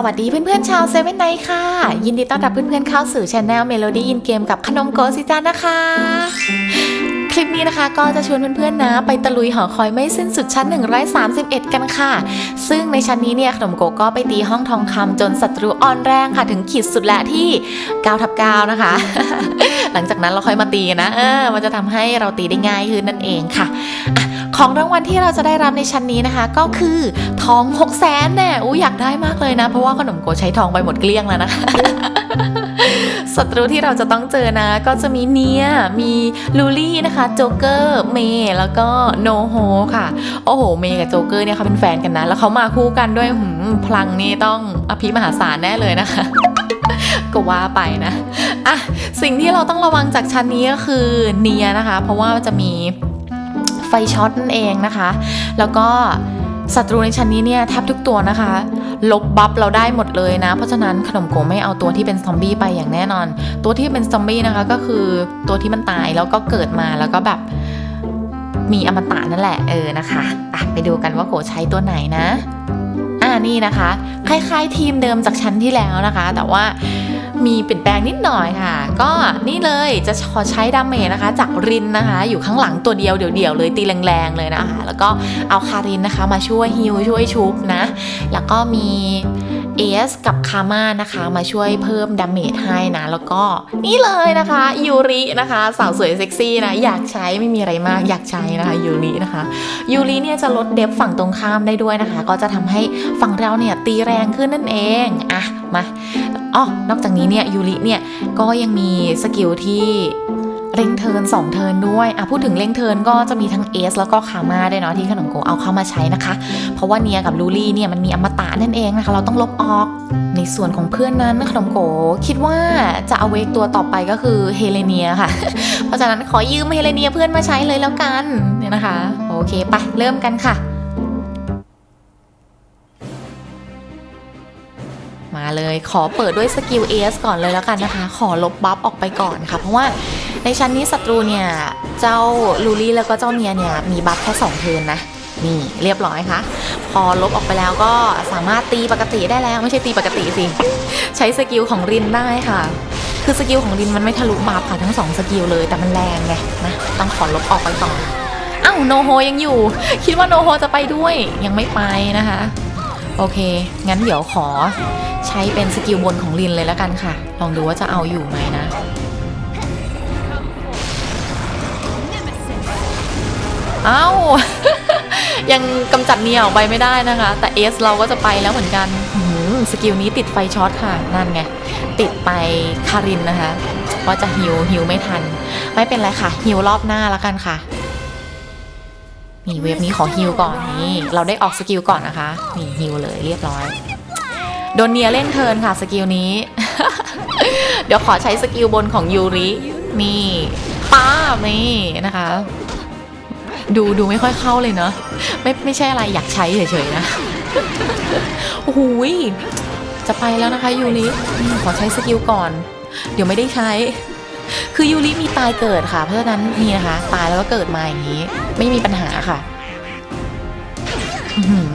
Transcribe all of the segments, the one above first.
สวัสดีเพื่อนๆชาวเซเว่นไนค่ะ ยินดีต้อนรับเพื่อนๆเข้าสู่ช anel Melody in Game กับขนมโกสิจ้านะคะ คลิปนี้นะคะก็จะชวนเพื่อนๆนะ ไปตะลุยหอคอยไม่สิ้นสุดชั้น 131 กันค่ะ ซึ่งในชั้นนี้เนี่ยขนมโกก็ไปตีห้องทองคำจนศัตรูอ่อนแรงค่ะถึงขีดสุดและที่9ทับ9นะคะ หลังจากนั้นเราค่อยมาตีนะเออมันจะทำให้เราตีได้ง่ายขึ้นนั่นเองค่ะอะ ของรางวัลที่เราจะได้รับในชั้นนี้นะคะ ก็คือทอง6 0แสนแน่อู้อยากได้มากเลยนะ เพราะว่าขนมโกใช้ทองไปหมดเกลี้ยงแล้วนะคะศัตรูที่เราจะต้องเจอนะ ก็จะมีเนียมีลูลี่นะคะโจเกอร์เมย์แล้วก็โนโฮค่ะ โอ้โหเมย์กับโจเกอร์เนี่ยเขาเป็นแฟนกันนะ แล้วเขามาคู่กันด้วยหืมพลังนี่ต้องอภิมหาศาลแน่เลยนะคะก็ว่าไปนะอะสิ่งที่เราต้องระวังจากชั้นนี้ก็คือเนียนะคะ เพราะว่าจะมี ไฟช็อตนั่นเองนะคะ แล้วก็ศัตรูในชั้นนี้เนี่ยแทบทุกตัวนะคะ ลบบัฟเราได้หมดเลยนะ เพราะฉะนั้นขนมโกไม่เอาตัวที่เป็นซอมบี้ไปอย่างแน่นอน ตัวที่เป็นซอมบี้นะคะก็คือตัวที่มันตายแล้วก็เกิดมาแล้วก็แบบมีอมตะนั่นแหละเออนะคะอะไปดูกันว่าโกใช้ตัวไหนนะ อ่านี่นะคะ คล้ายๆทีมเดิมจากชั้นที่แล้วนะคะ แต่ว่า มีเปลี่ยนแปลงนิดหน่อยค่ะ ก็นี่เลยจะขอใช้ดาเมจนะคะ จากรินนะคะ อยู่ข้างหลังตัวเดียวเดี่ยวๆเลยตีแรงๆเลยนะคะ แล้วก็เอาคารินนะคะมาช่วยฮิวช่วยชุบนะ แล้วก็มี เอสกับคาม่านะคะ มาช่วยเพิ่มดาเมจให้นะ แล้วก็นี่เลยนะคะยูรินะคะสาวสวยเซ็กซี่นะ อยากใช้ไม่มีอะไรมากอยากใช้นะคะยูรินะคะยูริเนี่ยจะลดเดฟฝั่งตรงข้ามได้ด้วยนะคะ ก็จะทำให้ฝั่งเราเนี่ยตีแรงขึ้นนั่นเองอะมาอ๋อนอกจากนี้เนี่ยยูริเนี่ยก็ยังมีสกิลที่ เร่งเทิร์น2เทินด้วยอะพูดถึงเร่งเทินก็จะมีทั้งเอสแล้วก็คาม่าด้วยเนาะที่ขนมโกเอาเข้ามาใช้นะคะ เพราะว่าเนียกับลูลี่เนี่ยมันมีอมตะนั่นเองนะคะ เราต้องลบออก ในส่วนของเพื่อนนั้นขนมโกคิดว่าจะเอาเวกตัวต่อไปก็คือเฮเลเนียค่ะ เพราะฉะนั้นขอยืมเฮเลเนียเพื่อนมาใช้เลยแล้วกันเนี่ยนะคะ โอเคไปเริ่มกันค่ะมาเลยขอเปิดด้วยสกิลเอสก่อนเลยแล้วกันนะคะ ขอลบบัฟออกไปก่อนค่ะ เพราะว่า ในชั้นนี้ศัตรูเนี่ย เจ้าลูลี่แล้วก็เจ้าเนียเนี่ย มีบัฟแค่2เทินนะ นี่เรียบร้อยค่ะ พอลบออกไปแล้วก็สามารถตีปกติได้แล้วไม่ใช่ตีปกติสิ ใช้สกิลของรินได้ค่ะ คือสกิลของรินมันไม่ทะลุบัฟค่ะทั้งสองสกิลเลยแต่มันแรงไงนะต้องขอลบออกไปก่อนอ้าวโนโฮยังอยู่ คิดว่าโนโฮจะไปด้วยยังไม่ไปนะคะ โอเค งั้นเดี๋ยวขอใช้เป็นสกิลบนของลินเลยแล้วกันค่ะ ลองดูว่าจะเอาอยู่ไหมนะ อ้ายังกำจัดเนียออกไปไม่ได้นะคะ แต่เอสเราก็จะไปแล้วเหมือนกันสกิลนี้ติดไฟช็อตค่ะ นั่นไง ติดไปคารินนะคะว่าจะฮิวฮิวไม่ทัน ไม่เป็นไรค่ะฮิวรอบหน้าแล้วกันค่ะนี่เวฟนี้ขอฮิวก่อนนี่เราได้ออกสกิลก่อนนะคะนี่ฮิวเลยเรียบร้อย โดนเนียเล่นเทิร์นค่ะสกิลนี้ เดี๋ยวขอใช้สกิลบนของยูรินี่ป้าบนี่นะคะ ดูดูไม่ค่อยเข้าเลยเนาะไม่ไม่ใช่อะไรอยากใช้เฉยๆนะโอ้โหยจะไปแล้วนะคะยูริขอใช้สกิลก่อน เดี๋ยวไม่ได้ใช้ คือยูริมีตายเกิดค่ะ เพราะฉะนั้นนี่นะคะ ตายแล้วก็เกิดมาอย่างนี้ ไม่มีปัญหาค่ะ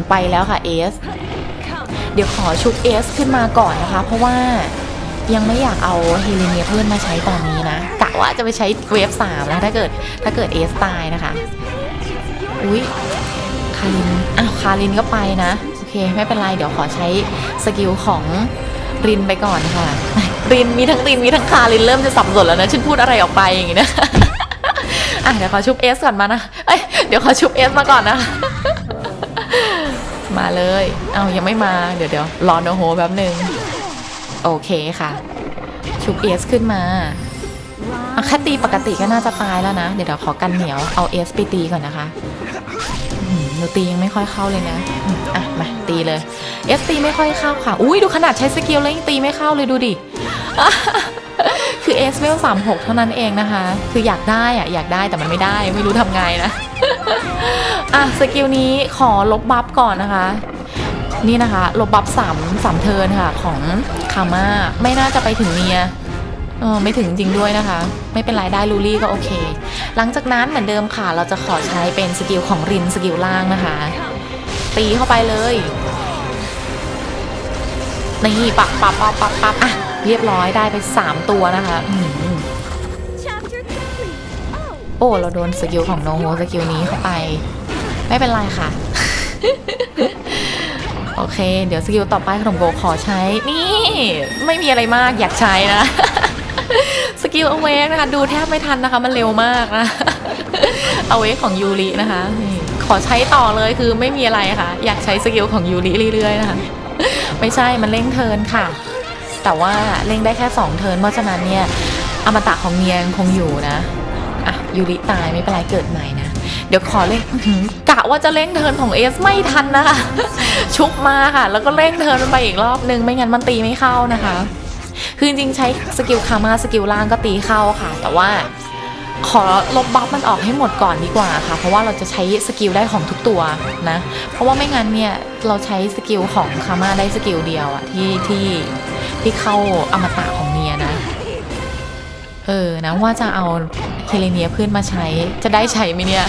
ไปแล้วค่ะเอสเดี๋ยวขอชุบเอสขึ้นมาก่อนนะคะ เพราะว่ายังไม่อยากเอาเฮเลเนียเพื่อนมาใช้ตอนนี้นะกะว่าจะไปใช้เวฟสามแล้วถ้าเกิดถ้าเกิดเอสตายนะคะ อุ๊ยคารินอ้าวคารินก็ไปนะ โอเค ไม่เป็นไร เดี๋ยวขอใช้สกิลของรินไปก่อนค่ะ รินมีทั้งรินมีทั้งคารินเริ่มจะสับสนแล้วนะ ฉันพูดอะไรออกไปอย่างงี้นะอะเดี๋ยวขอชุบเอสก่อนมานะเอ้ยเดี๋ยวขอชุบเอสมาก่อนนะมาเลย เอายังไม่มา เดี๋ยวเดี๋ยวรอโนโฮแป๊บหนึ่งโอเคค่ะ ชุบเอสขึ้นมาอะแค่ตีปกติก็น่าจะตายแล้วนะ เดี๋ยวเดี๋ยวขอกันเหนียว เอาเอสไปตีก่อนนะคะ หนูตียังไม่ค่อยเข้าเลยนะอืมอะมาตีเลย เอสตีไม่ค่อยเข้าค่ะ อุ้ยดูขนาดใช้สกิลแล้วยังตีไม่เข้าเลยดูดิ คือเอสเวลสามหกเท่านั้นเองนะคะ คืออยากได้อะอยากได้แต่มันไม่ได้ไม่รู้ทำไงนะ อะสกิลนี้ขอลบบัฟก่อนนะคะ นี่นะคะ ลบบัฟสามสามเทิร์นค่ะ ของคาม่าไม่น่าจะไปถึงเนีย เออไม่ถึงจริงด้วยนะคะ ไม่เป็นไรได้ลูลี่ก็โอเค หลังจากนั้นเหมือนเดิมค่ะ เราจะขอใช้เป็นสกิลของรินสกิลล่างนะคะ ตีเข้าไปเลยนี่ปักปับปับปับปับอะเรียบร้อยได้ไป 3 ตัวนะคะโอ้เราโดนสกิลของโนโฮสกิลนี้เข้าไป ไม่เป็นไรค่ะ โอเค เดี๋ยวสกิลต่อไปขนมโกขอใช้ นี่ ไม่มีอะไรมากอยากใช้นะ สกิลเอาเวกนะคะ ดูแทบไม่ทันนะคะ มันเร็วมากนะเอาเวกของยูรินะคะ ขอใช้ต่อเลยคือไม่มีอะไรค่ะ อยากใช้สกิลของยูริเรื่อยๆนะคะ ไม่ใช่มันเร่งเทินค่ะ แต่ว่าเร่งได้แค่ 2 เทินเพราะฉะนั้นเนี่ยอมตะของเนียงคงอยู่นะอะยูริตายไม่เป็นไรเกิดใหม่นะเดี๋ยวขอเร่งกะว่าจะเร่งเทินของเอสไม่ทันนะคะ ชุบมาค่ะ แล้วก็เร่งเทินมันไปอีกรอบนึงไม่งั้นมันตีไม่เข้านะคะ คือจริงๆใช้สกิลคามาสกิลล่างก็ตีเข้าค่ะ แต่ว่าขอลบบัฟมันออกให้หมดก่อนดีกว่าค่ะ เพราะว่าเราจะใช้สกิลได้ของทุกตัวนะ เพราะว่าไม่งั้นเนี่ยเราใช้สกิลของคามาได้สกิลเดียวอะที่ที่ที่เข้าอมตะของเนียนะ เออนะว่าจะเอาเฮเลเนียเพื่อนมาใช้จะได้ใช้ไหมเนี่ย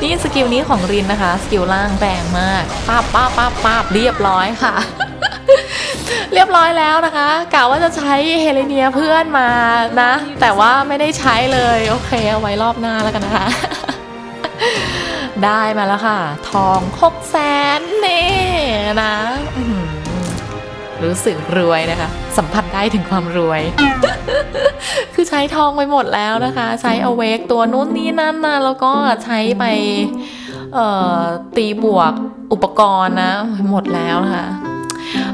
นี่สกิลนี้ของรินนะคะ สกิลล่างแรงมากป้าบป้าบป้าบป้าบเรียบร้อยค่ะ เรียบร้อยแล้วนะคะกะว่าจะใช้เฮเลเนียเพื่อนมานะ แต่ว่าไม่ได้ใช้เลย โอเคเอาไว้รอบหน้าแล้วกันนะคะ ได้มาแล้วค่ะ ทองหกแสนนี่นะรู้สึกรวยนะคะ สัมผัสได้ถึงความรวย คือใช้ทองไปหมดแล้วนะคะ ใช้เอาเวกตัวนู้นนี่นั่นนะแล้วก็ใช้ไปตีบวกอุปกรณ์นะ หมดแล้วนะคะ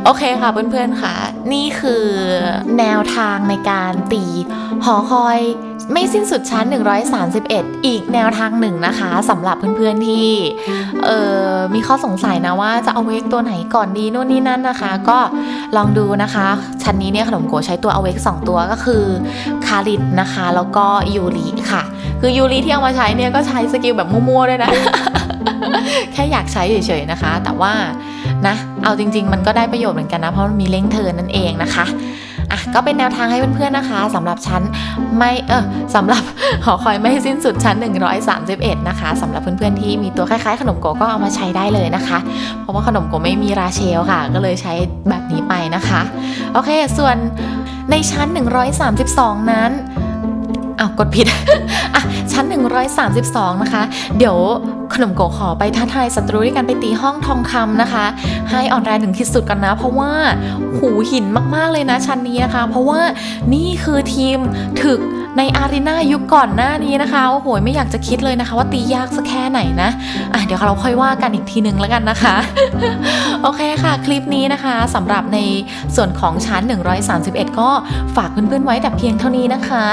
โอเคค่ะเพื่อนๆค่ะ นี่คือแนวทางในการตีหอคอยไม่สิ้นสุดชั้น 131 อีกแนวทางหนึ่งนะคะสำหรับเพื่อนๆที่เออมีข้อสงสัยนะว่าจะเอาเวกตัวไหนก่อนดีนู่นนี่นั่นนะคะ ก็ลองดูนะคะ ชั้นนี้เนี่ยขนมโกใช้ตัวเอาเวก2ตัวก็คือคาริตนะคะ แล้วก็ยูริค่ะ คือยูริที่เอามาใช้เนี่ยก็ใช้สกิลแบบมั่วๆด้วยนะ แค่อยากใช้เฉยๆนะคะ แต่ว่านะเอาจริง ๆ มันก็ได้ประโยชน์เหมือนกันนะ เพราะมันมีเล่งเทิร์นนั่นเองนะคะอะก็เป็นแนวทางให้เพื่อนๆนะคะสำหรับชั้นไม่เออสำหรับหอคอยไม่สิ้นสุดชั้น 131 นะคะสำหรับเพื่อนๆที่มีตัวคล้ายๆ ขนมโกก็เอามาใช้ได้เลยนะคะ เพราะว่าขนมโกไม่มีราเชลค่ะ ก็เลยใช้แบบนี้ไปนะคะ โอเค ส่วนในชั้น 132 นั้น อ้าวกดผิด อะ ชั้น 132 นะคะ เดี๋ยวขนมโกขอไปท้าทายศัตรูด้วยกันไปตีห้องทองคำนะคะ ให้อ่อนแรงถึงที่สุดกันนะ เพราะว่าหูหินมากๆเลยนะชั้นนี้นะคะ เพราะว่านี่คือทีมถึกในอารีนายุคก่อนหน้านี้นะคะโอ้โหไม่อยากจะคิดเลยนะคะ ว่าตียากสักแค่ไหนนะอะเดี๋ยวเราค่อยว่ากันอีกทีนึงแล้วกันนะคะ โอเคค่ะ คลิปนี้นะคะสำหรับในส่วนของชั้น 131 ก็ฝากเพื่อนๆไว้แต่เพียงเท่านี้นะคะ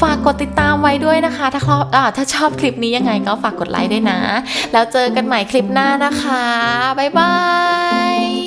ฝากกดติดตามไว้ด้วยนะคะ ถ้าชอบอ่าถ้าชอบคลิปนี้ยังไงก็ฝากกดไลค์ด้วยนะ แล้วเจอกันใหม่คลิปหน้านะคะบ๊ายบาย